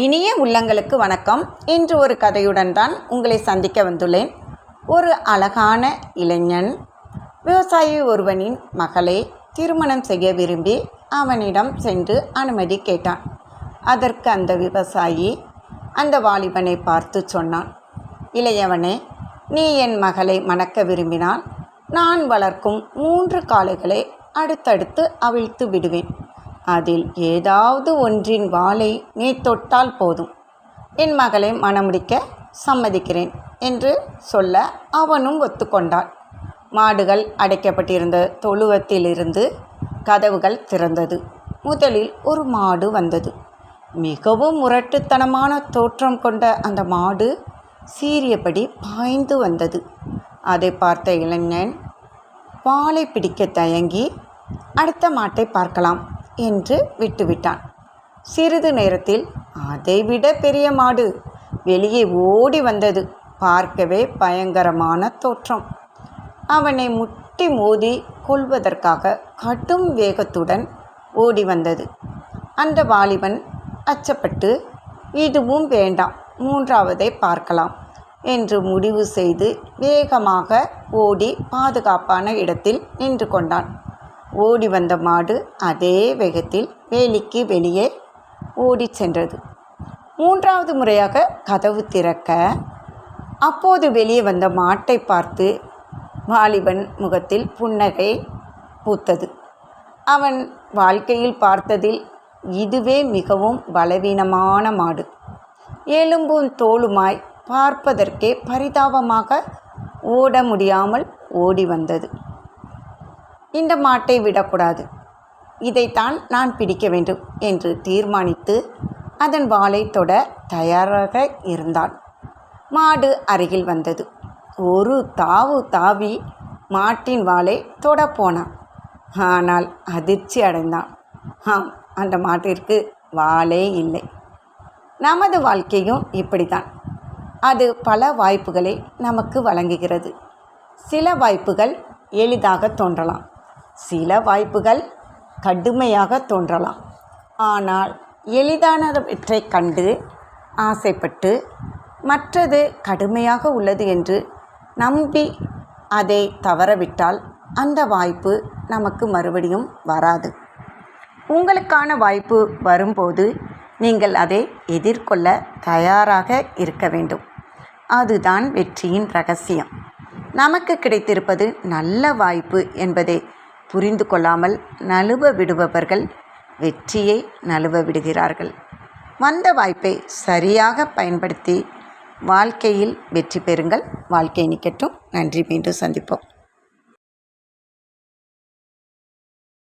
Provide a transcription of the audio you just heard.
இனிய உள்ளங்களுக்கு வணக்கம். இன்று ஒரு கதையுடன் தான் உங்களை சந்திக்க வந்துள்ளேன். ஒரு அழகான இளைஞன் விவசாயி ஒருவனின் மகளை திருமணம் செய்ய விரும்பி அவனிடம் சென்று அனுமதி கேட்டான். அதற்கு அந்த விவசாயி அந்த வாலிபனை பார்த்து சொன்னான் இளையவனே நீ என் மகளை மணக்க விரும்பினால் நான் வளர்க்கும் மூன்று காளைகளை அடுத்தடுத்து அவிழ்த்து விடுவேன். அதில் ஏதாவது ஒன்றின் வாளை நீ தொட்டால் போதும். என் மகளை மணமுடிக்க சம்மதிக்கிறேன் என்று சொல்ல அவனும் ஒத்துக்கொண்டான் மாடுகள் அடைக்கப்பட்டிருந்த தொழுவத்திலிருந்து கதவுகள் திறந்தது. முதலில் ஒரு மாடு வந்தது. மிகவும் முரட்டுத்தனமான தோற்றம் கொண்ட அந்த மாடு சீறியபடி பாய்ந்து வந்தது. அதை பார்த்த இளைஞன் வாளை பிடிக்க தயங்கி அடுத்த மாட்டை பார்க்கலாம். என்று விட்டுவிட்டான். சிறிது நேரத்தில் அதைவிட பெரிய மாடு. வெளியே ஓடி வந்தது. பார்க்கவே பயங்கரமான தோற்றம். அவனை முட்டி மோதி கொள்வதற்காக கடும் வேகத்துடன் ஓடி வந்தது. அந்த வாலிபன் அச்சப்பட்டு இதுவும் வேண்டாம். மூன்றாவதை பார்க்கலாம் என்று முடிவு செய்து வேகமாக ஓடி பாதுகாப்பான இடத்தில் நின்று கொண்டான். ஓடி வந்த மாடு அதே வேகத்தில் வேலிக்கு வெளியே ஓடி சென்றது. மூன்றாவது முறையாக கதவு திறக்க அப்போது வெளியே வந்த மாட்டை பார்த்து வாலிபன் முகத்தில் புன்னகை பூத்தது. அவன் வாழ்க்கையில் பார்த்ததில் இதுவே மிகவும் பலவீனமான மாடு. எலும்பும் தோலுமாய் பார்ப்பதற்கே பரிதாபமாக ஓட முடியாமல் ஓடி வந்தது. இந்த மாட்டை விடக்கூடாது. இதைத்தான் நான் பிடிக்க வேண்டும் என்று தீர்மானித்து அதன் வாளை தொட தயாராக இருந்தான். மாடு அருகில் வந்தது. ஒரு தாவு தாவி மாட்டின் வாளை தொட போனான். ஆனால் அதிர்ச்சி அடைந்தான். ஆம் அந்த மாட்டிற்கு வாளே இல்லை. நமது வாழ்க்கையும் இப்படித்தான். அது பல வாய்ப்புகளை நமக்கு வழங்குகிறது. சில வாய்ப்புகள் எளிதாக தோன்றலாம். சில வாய்ப்புகள் கடுமையாக தோன்றலாம். ஆனால் எளிதானவற்றை கண்டு ஆசைப்பட்டு மற்றது கடுமையாக உள்ளது என்று நம்பி அதை தவறவிட்டால் அந்த வாய்ப்பு நமக்கு மறுபடியும் வராது. உங்களுக்கான வாய்ப்பு வரும்போது நீங்கள் அதை எதிர்கொள்ள தயாராக இருக்க வேண்டும். அதுதான் வெற்றியின் ரகசியம். நமக்கு கிடைத்திருப்பது நல்ல வாய்ப்பு என்பதை புரிந்து கொள்ளாமல் நழுவ விடுபவர்கள் வெற்றியை நழுவ விடுகிறார்கள். வந்த வாய்ப்பை சரியாக பயன்படுத்தி வாழ்க்கையில் வெற்றி பெறுங்கள். வாழ்க்கை நிக்கட்டும். நன்றி. மீண்டும் சந்திப்போம்.